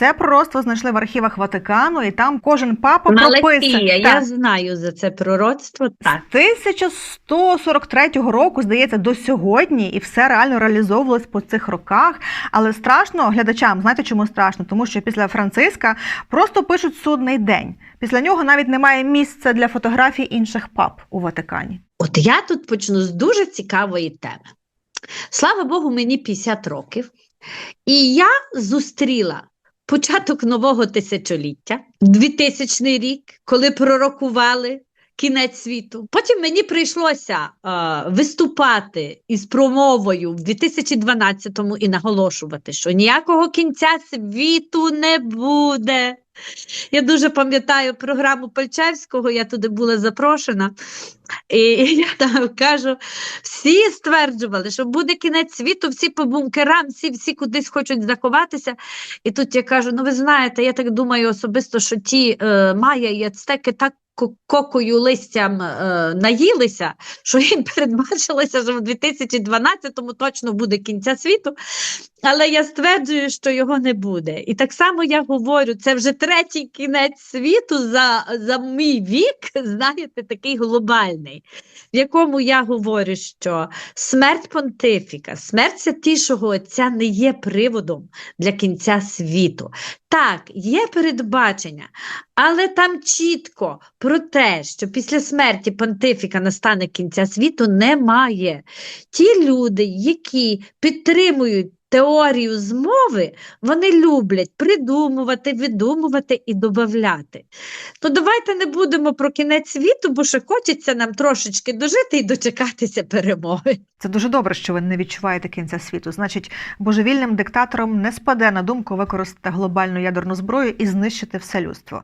Це пророцтво знайшли в архівах Ватикану, і там кожен папа прописує. я Так. знаю за це пророцтво. Так. З 1143 року, здається, до сьогодні, і все реально реалізовувалось по цих роках. Але страшно глядачам, знаєте, чому страшно? Тому що після Франциска просто пишуть судний день. Після нього навіть немає місця для фотографій інших пап у Ватикані. От я тут почну з дуже цікавої теми. Слава Богу, мені 50 років, і я зустріла початок нового тисячоліття, 2000 рік, коли пророкували кінець світу. Потім мені прийшлося е, виступати із промовою в 2012-му і наголошувати, що ніякого кінця світу не буде. Я дуже пам'ятаю програму Пальчевського, я туди була запрошена. І я там кажу: всі стверджували, що буде кінець світу, всі по бункерам, всі, всі кудись хочуть заховатися. І тут я кажу: ну ви знаєте, я так думаю особисто, що ті е, майя і ацтеки так кокою листям е, наїлися, що їм передбачилося, що в 2012-му точно буде кінця світу. Але я стверджую, що його не буде. І так само я говорю, це вже третій кінець світу за, за мій вік, знаєте, такий глобальний, в якому я говорю, що смерть понтифіка, смерть святішого отця не є приводом для кінця світу. Так, є передбачення, але там чітко про те, що після смерті понтифіка настане кінця світу, немає. Ті люди, які підтримують теорію змови, вони люблять придумувати, видумувати і додавати. То давайте не будемо про кінець світу, бо ще хочеться нам трошечки дожити і дочекатися перемоги. Це дуже добре, що ви не відчуваєте кінця світу. Значить, божевільним диктаторам не спаде на думку використати глобальну ядерну зброю і знищити все людство.